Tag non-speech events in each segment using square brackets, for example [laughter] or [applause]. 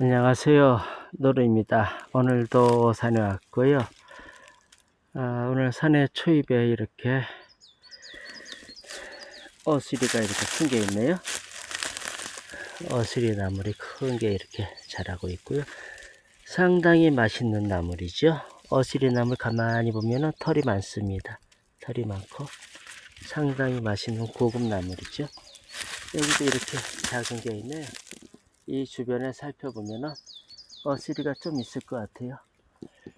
안녕하세요. 노루입니다. 오늘도 산에 왔고요. 아, 오늘 산에 초입에 이렇게 어스리가 이렇게 큰 게 있네요. 어스리 나물이 큰 게 이렇게 자라고 있고요. 상당히 맛있는 나물이죠. 어스리 나물 가만히 보면 털이 많습니다. 털이 많고 상당히 맛있는 고급 나물이죠. 여기도 이렇게 작은 게 있네요. 이 주변에 살펴보면은 어스리가 좀 있을 것 같아요.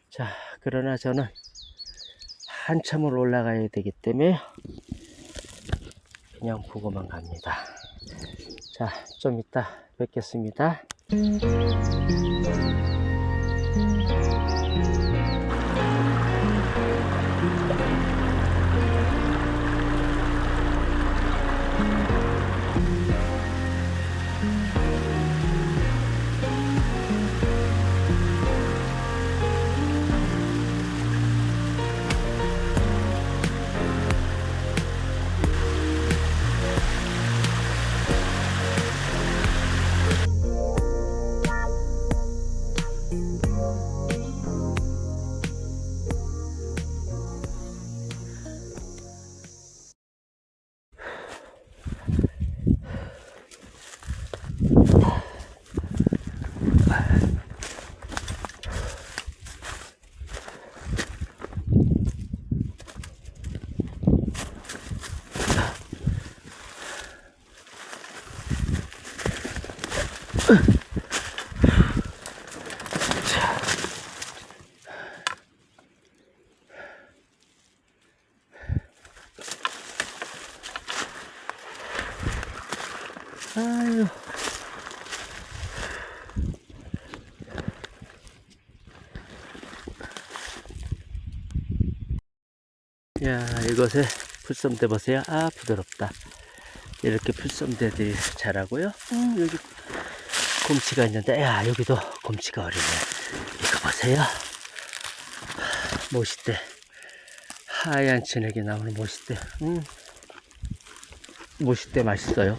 자, 그러나 저는 한참을 올라가야 되기 때문에 그냥 보고만 갑니다. 자, 좀 이따 뵙겠습니다. 야, 이곳에 풀섬대 보세요. 아, 부드럽다. 이렇게 풀섬대들이 자라고요. 음, 여기 곰치가 있는데, 야, 여기도 곰치가 어리네. 이거 보세요. 모시대. 하얀 진액이 나오는 모시대. 음, 모시대 맛있어요.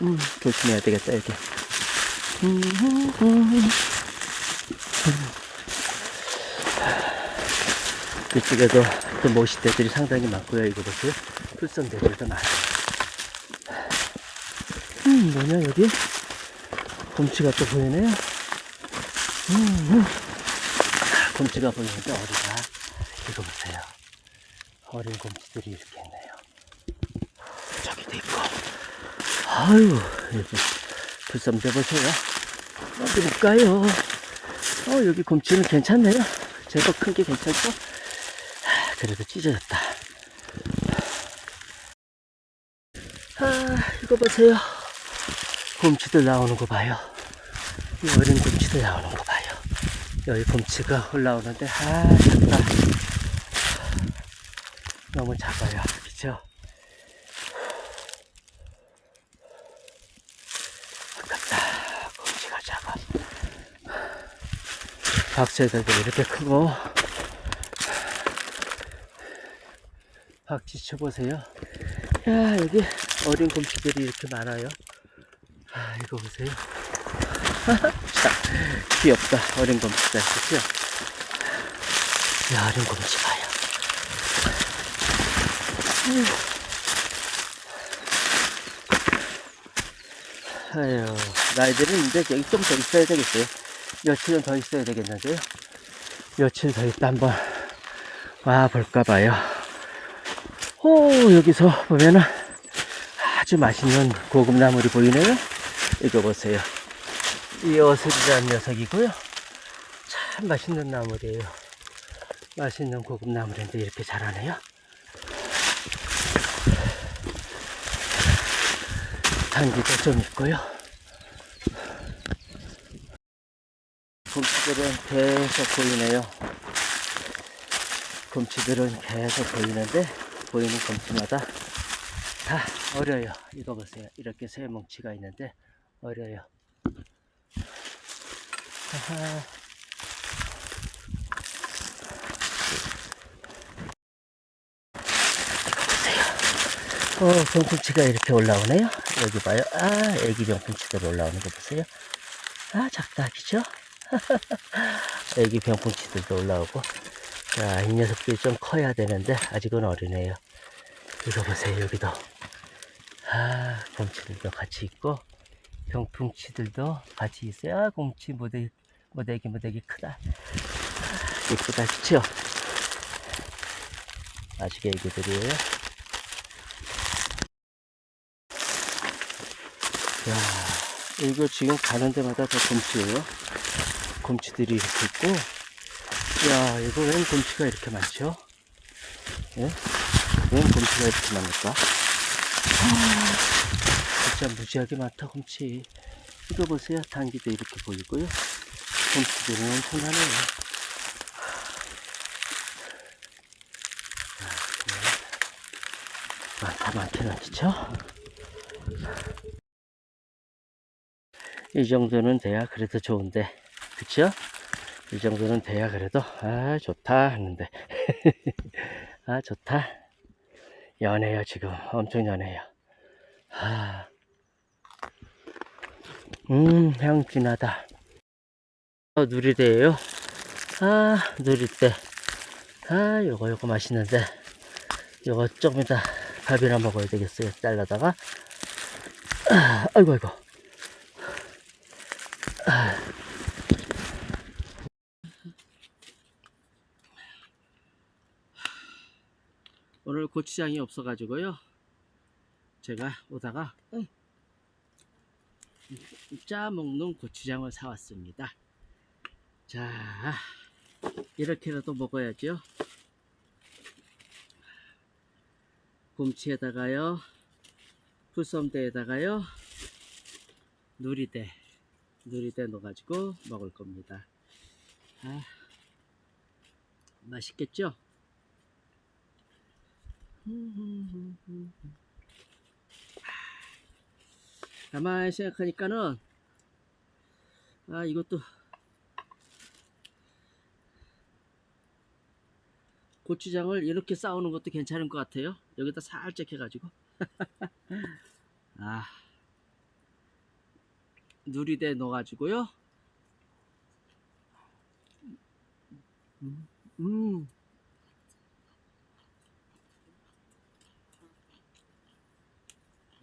음, 조심해야 되겠다, 여기. 음, 음, 음. 이쪽에도 또 모시대들이 상당히 많고요. 이거 보세요. 풀성대들도 많아요. 음, 뭐냐, 여기? 곰치가 또 보이네요. 음, 음. 아, 곰치가 보이는데 어리다. 이거 보세요. 어린 곰치들이 이렇게 있네요. 저기도 있고. 아유, 여기 불sam대 보세요. 어디 볼까요? 어, 여기 곰치는 괜찮네요. 제법 큰 게 괜찮죠? 아, 그래도 찢어졌다. 아, 이거 보세요. 곰치들 나오는 거 봐요. 이 어린 곰치들 나오는 거 봐요. 여기 곰치가 올라오는데, 아, 작다. 너무 작아요. 그쵸? 아깝다. 곰치가 작아. 박새들도 이렇게 크고, 박쥐 쳐보세요. 야, 여기 어린 곰치들이 이렇게 많아요. 아, 이거 보세요. [laughs] 참, 귀엽다. 어린 곰치들. 그죠? 야, 어린 곰치 봐요. 아유, 나이들은 이제 여기 좀 더 있어야 되겠어요. 며칠은 더 있어야 되겠는데요. 며칠 더 있다 한번 와 볼까 봐요. 오, 여기서 보면은 아주 맛있는 고급 나물이 보이네요. 이거 보세요. 이 어슬이라는 녀석이고요. 참 맛있는 나물이에요. 맛있는 고급 나물인데 이렇게 자라네요. 단기도 좀 있고요. 곰치들은 계속 보이네요. 곰치들은 계속 보이는데 보이는 곰치마다 다 어려요. 이거 보세요. 이렇게 새 뭉치가 있는데 어려요. 하하. 어, 동꿈치가 이렇게 올라오네요. 여기 봐요. 아, 애기 병풍치들 올라오는 거 보세요. 아, 작다, 그죠? [laughs] 애기 병풍치들도 올라오고. 자, 이 녀석들이 좀 커야 되는데, 아직은 어리네요. 이거 보세요, 여기도. 아, 곰치들도 같이 있고, 병풍치들도 같이 있어요. 아, 곰치 모대기, 모대기, 모대기 크다. 아, 이쁘다, 그쵸? 아직 애기들이에요. 야, 이거 지금 가는 데마다 다 곰치예요. 곰치들이 이렇게 있고, 야, 이거 웬 곰치가 이렇게 많죠? 예? 웬 곰치가 이렇게 많을까? 아, 진짜 무지하게 많다, 곰치. 이거 보세요. 단기도 이렇게 보이고요. 곰치들은 엄청나네요. 많다, 많긴 하죠? 이 정도는 돼야 그래도 좋은데 그쵸? 이 정도는 돼야 그래도 아 좋다 하는데. [laughs] 아 좋다. 연해요 지금. 엄청 연해요. 아, 음 향 진하다. 어, 누리대예요? 아 누리대. 아 요거 요거 맛있는데. 요거 조금 이따 밥이나 먹어야 되겠어요. 잘라다가. 아, 아이고 아이고 고추장이 없어가지고요. 제가 오다가 짜 먹는 고추장을 사왔습니다. 자, 이렇게라도 먹어야죠. 곰치에다가요, 풀섬대에다가요, 누리대, 누리대 넣어가지고 먹을 겁니다. 아, 맛있겠죠? 가만히 생각하니까는 아 이것도 고추장을 이렇게 싸우는 것도 괜찮은 것 같아요. 여기다 살짝 해가지고. [laughs] 아 누리대 넣어가지고요. 음, 음.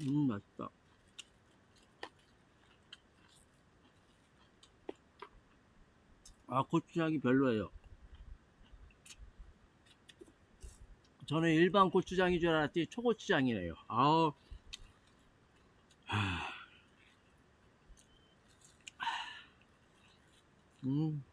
음 맛있다. 아 고추장이 별로예요. 저는 일반 고추장인 줄 알았더니 초고추장이네요. 아우 하... 음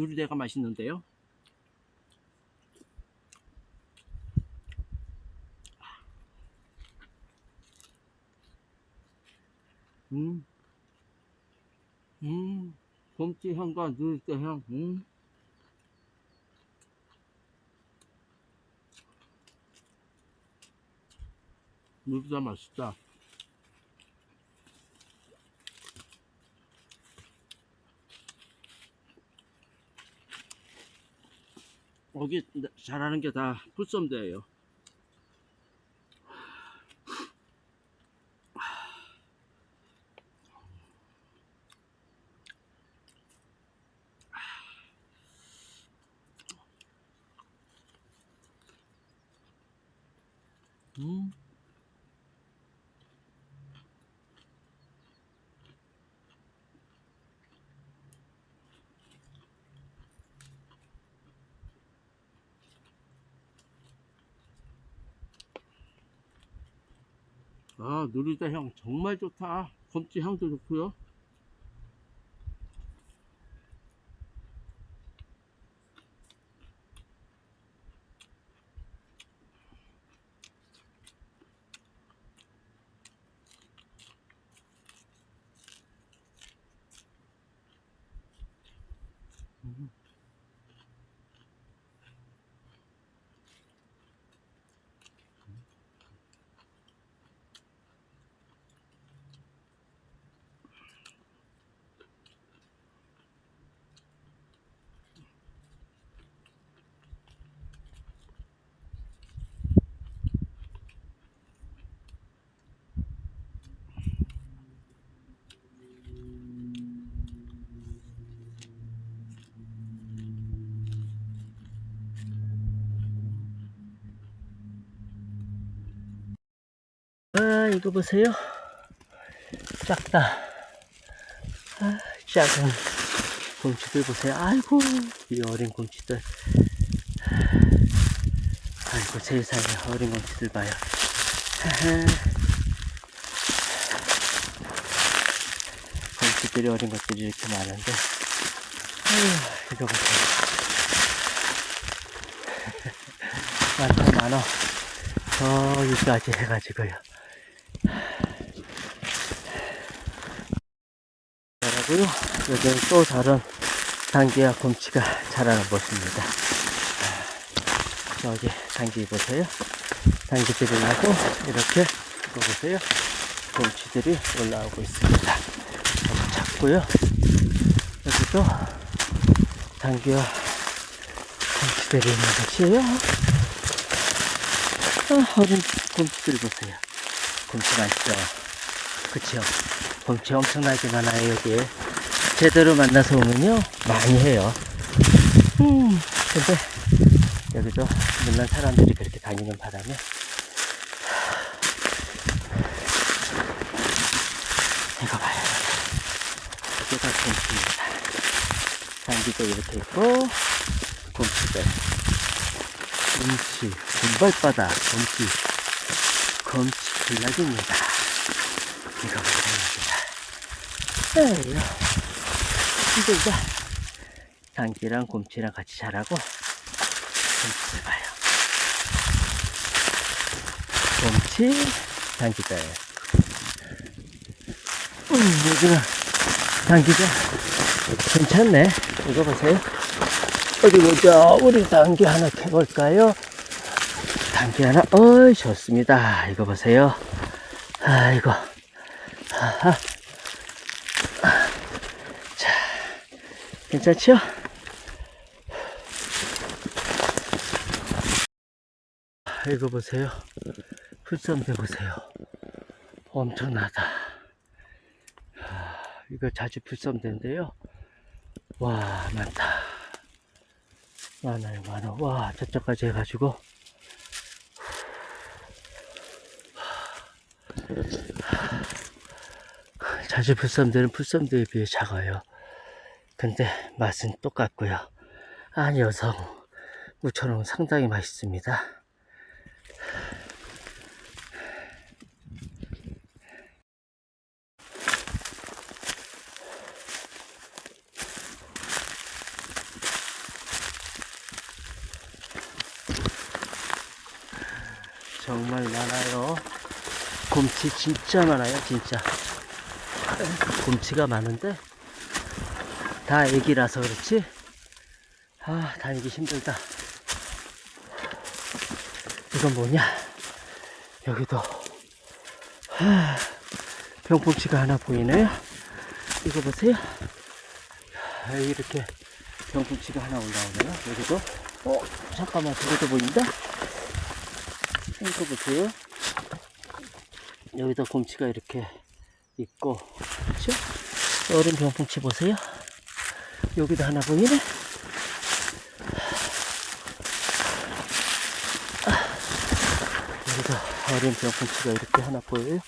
누리대가 맛있는데요. 음, 음, 곰치 향과 누리대 향, 음. 누리대 맛있다. 거기 잘하는 게 다 풀섬대예요. 음. 아 누리대 향 정말 좋다. 곰치 향도 좋고요 이거 보세요. 작다. 아, 작은 곰치들 보세요. 아이고, 이 어린 곰치들. 아이고, 세상에 어린 곰치들 봐요. 곰치들이 어린 것들이 이렇게 많은데. 아휴, 이거 보세요. 많다, 많아. 저기까지 해가지고요. 여러분, 여기는 또 다른 당귀와 곰치가 자라는 곳입니다. 여기 당귀 보세요. 당귀들이 나고, 이렇게, 보세요. 곰치들이 올라오고 있습니다. 너무 작고요. 여기도 당귀와 곰치들이 있는 곳이에요. 아, 어린 곰치들 보세요. 곰치 많죠? 그쵸? 곰치 엄청나게 많아요, 여기에. 제대로 만나서 오면요, 많이 해요. 음, 근데, 여기도, 물론 사람들이 그렇게 다니는 바람에, 이거 봐요. 여기가 곰치입니다. 단기도 이렇게 있고, 곰치들. 곰치, 금발바다, 곰치, 곰치 군락입니다. 이거 보입니다. 에휴, 힘들다. 당기랑 곰치랑 같이 자라고, 곰치를 봐요. 곰치, 당기들. 음, 여기는 당기가 괜찮네. 이거 보세요. 어디 보자. 우리 당귀 하나 캐볼까요? 당귀 하나, 어이, 좋습니다. 이거 보세요. 아이고. 하하. 괜찮죠? 이거 보세요. 풀썸대 보세요. 엄청나다. 하, 이거 자주 풀썸대인데요. 와, 많다. 많아요, 많아. 와, 저쪽까지 해가지고. 자주 풀썸들은 풀썸들에 비해 작아요. 근데 맛은 똑같고요. 아, 녀석 무처럼 상당히 맛있습니다. 정말 많아요. 곰치 진짜 많아요, 진짜. 곰치가 많은데 다 애기라서 그렇지. 아, 다니기 힘들다. 이건 뭐냐? 여기도 하, 병풍치가 하나 보이네요. 이거 보세요. 아, 이렇게 병풍치가 하나 올라오네요. 여기도 어, 잠깐만, 저것도 보인다. 이거 보세요. 여기다 곰치가 이렇게 있고, 그쵸? 어른 병풍치 보세요. 여기도 하나 보이네. 아, 여기도 어린 병풍치가 이렇게 하나 보여요.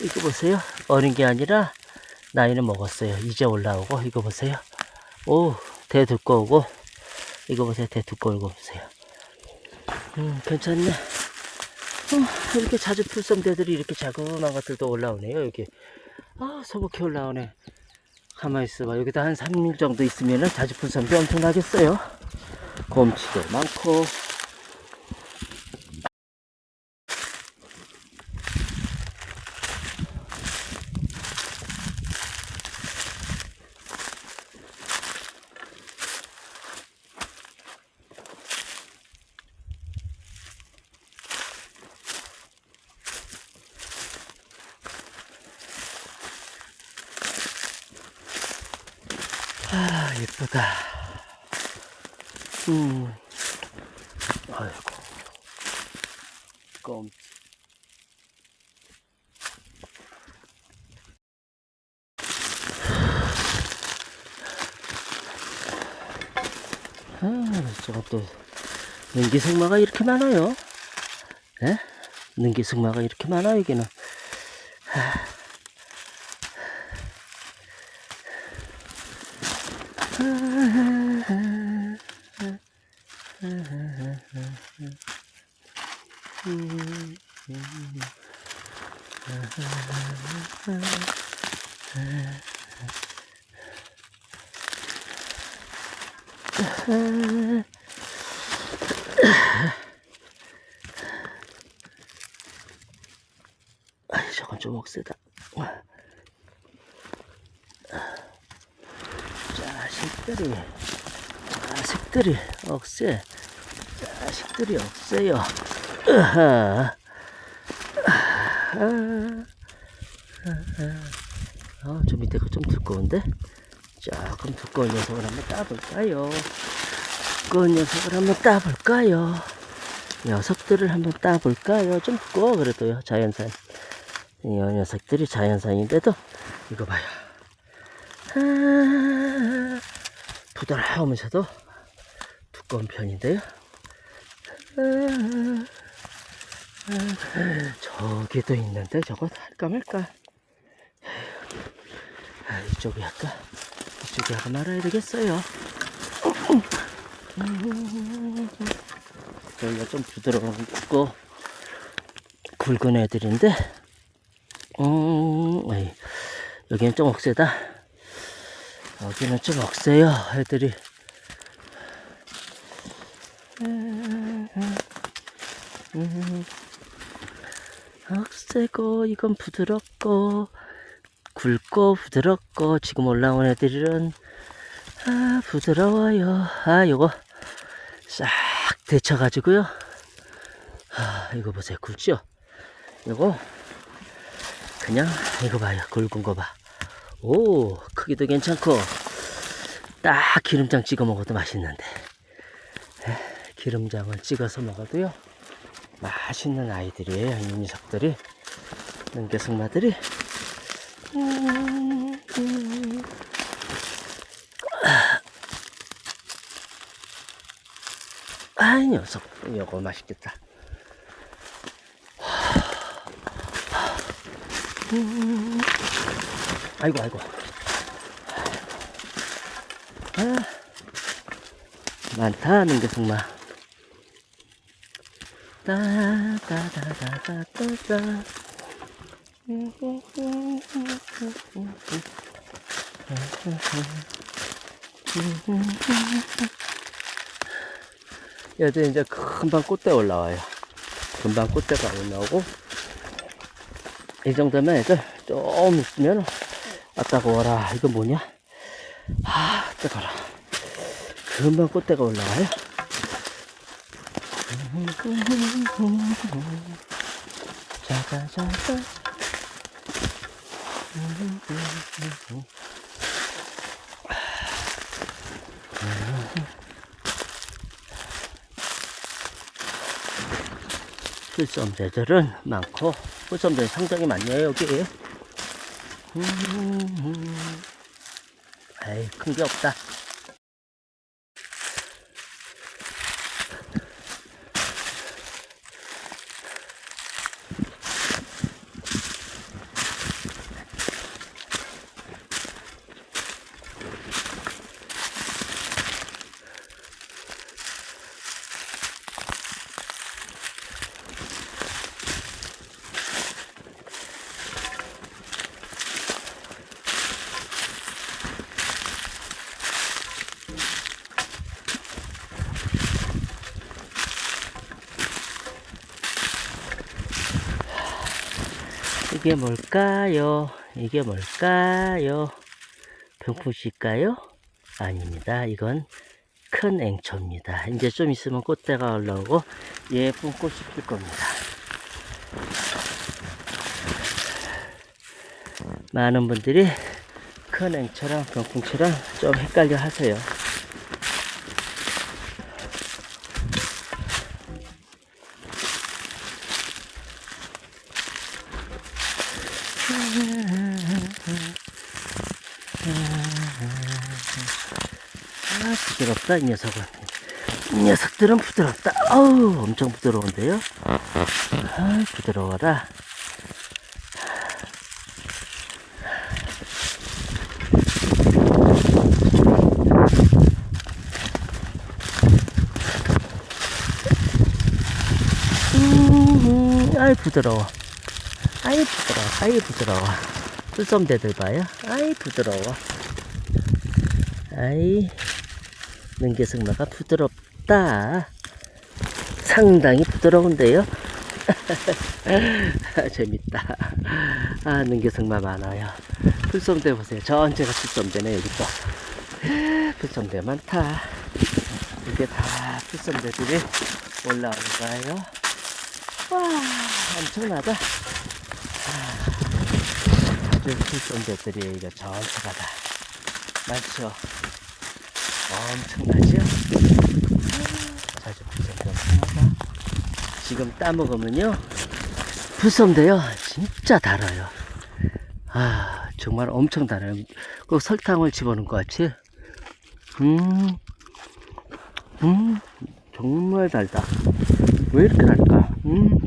이거 보세요. 어린 게 아니라 나이는 먹었어요. 이제 올라오고, 이거 보세요. 오, 대 두꺼우고, 이거 보세요. 대 두꺼우고 보세요. 음, 괜찮네. 어, 이렇게 자주 풀섬대들이 이렇게 자그마한 것들도 올라오네요, 여기. 아, 소복해 올라오네. 가만히 있어봐. 여기다 한 3일 정도 있으면은 자주 풀섬대 엄청 나겠어요. 곰치도 많고. 껌. 아, 저것도 연기생마가 이렇게 많아요. 예? 능기승마가 이렇게 많아 여기는. 아이 저건 좀 억세다. 자식들이 자식들이 억세 자식들이 억세요. 으하. 아, 저 밑에 가 좀 두꺼운데? 조금 두꺼운 녀석을 한번 따볼까요? 두꺼운 녀석을 한번 따볼까요? 녀석들을 한번 따볼까요? 좀 두꺼워 그래도요 자연산 이 녀석들이 자연산인데도 이거 봐요. 아, 부드러우면서도 두꺼운 편인데요. 아, 아, 저기도 있는데 저거 할까 말까. 아, 이쪽이 할까? 이쪽이 하고 말아야 되겠어요. 저희가 좀 부드럽고 굵은 애들인데 음 여기는 좀 억세다. 여기는 좀 억세요 애들이. 음, 억세고 이건 부드럽고 굵고 부드럽고 지금 올라온 애들은 아 부드러워요. 아 요거 싹 데쳐가지고요. 아 이거 보세요. 굵죠? 요거 그냥 이거 봐요. 굵은 거봐오 크기도 괜찮고 딱 기름장 찍어 먹어도 맛있는데. 에, 기름장을 찍어서 먹어도요 맛있는 아이들이에요 이 녀석들이 능계승마들이 음, 음. 아이 녀석 이거 맛있겠다 아이고 아이고. 아, 많다 능계승마 따다다다다다다 얘들 이제 금방 꽃대 올라와요. 금방 꽃대가 올라오고 이 정도면 애들 좀 있으면 아따고 와라 이거 뭐냐? 아 뜨거라. 금방 꽃대가 올라와요. 자자자자. 풀섬새들은 많고 풀섬새 상당히 많네요 여기. 음, 에이 큰 게 없다 이게 뭘까요? 이게 뭘까요? 병풍씨일까요? 아닙니다. 이건 큰 앵초입니다. 이제 좀 있으면 꽃대가 올라오고 예쁜 꽃이 필 겁니다. 많은 분들이 큰 앵초랑 병풍치랑 좀 헷갈려 하세요. 아, 부드럽다, 이 녀석은. 이 녀석들은 부드럽다. 어우, 엄청 부드러운데요? 아, 부드러워라. 음, 아이 부드러워. 아이 부드러워. 아이 부드러워. 뿔썸대들 봐요. 아이 부드러워. 아이 능계승마가 부드럽다. 상당히 부드러운데요. [laughs] 재밌다. 아 능계승마 많아요. 풀썸대 보세요. 전체가 풀썸대네 여기 또. 풀썸대 많다. 이게 다 풀썸대들이 올라오는 거예요. 와 엄청나다. 아주 풀썸대들이 이거 전체가 다 많죠. 엄청나죠? 자주 엄청나다. 지금 따먹으면요 불썸대요 진짜 달아요 아 정말 엄청 달아요 꼭 설탕을 집어넣은 것 같이 음, 음 정말 달다 왜 이렇게 달까 음.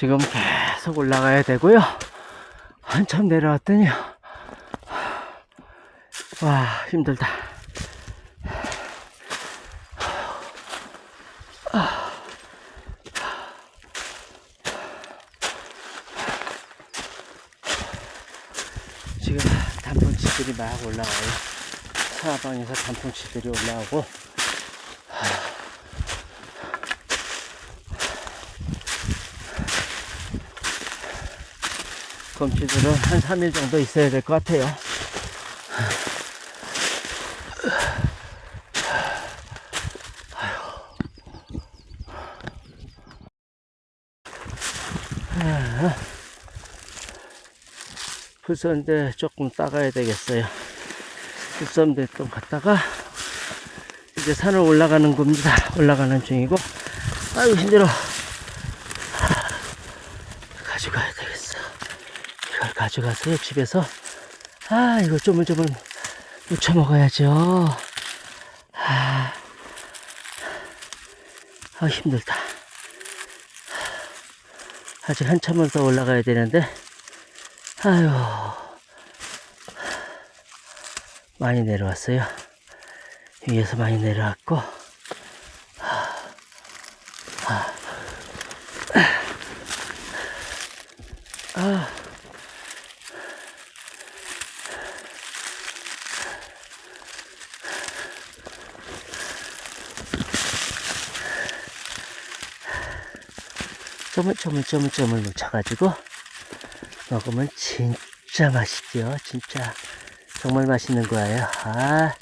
지금 계속 올라가야 되고요. 한참 내려왔더니 와 힘들다. 지금 단풍치들이 막 올라와요. 사방에서 단풍치들이 올라오고 검치들은 한 3일 정도 있어야 될 것 같아요. 풀선대 조금 따가야 되겠어요. 풀선대 좀 갔다가 이제 산을 올라가는 겁니다. 올라가는 중이고 아유 힘들어. 가져가야 되겠어. 이걸 가져가서 집에서 아 이거 조물조물 무쳐 먹어야죠. 아, 아 힘들다. 아직 한참을 더 올라가야 되는데 아유 많이 내려왔어요. 위에서 많이 내려왔고 쪼물쪼물쪼물쪼물 묻혀가지고 먹으면 진짜 맛있죠. 진짜 정말 맛있는 거예요. 아.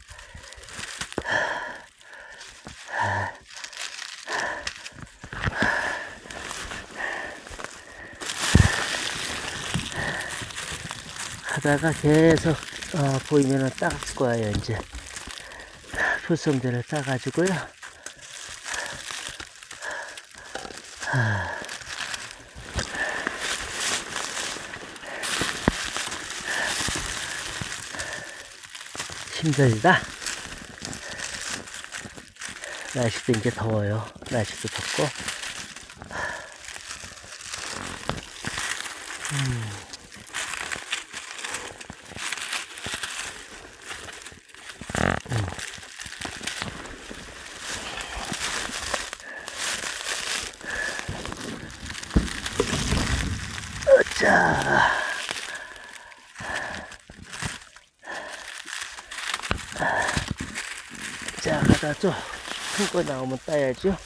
하다가 계속 어, 보이면은 따갈 거예요 이제 풀성대를 따가지고요 힘들다. 날씨도 이제 더워요. 날씨도 덥고 자. 자, 가다 좀큰거 나오면 따야죠.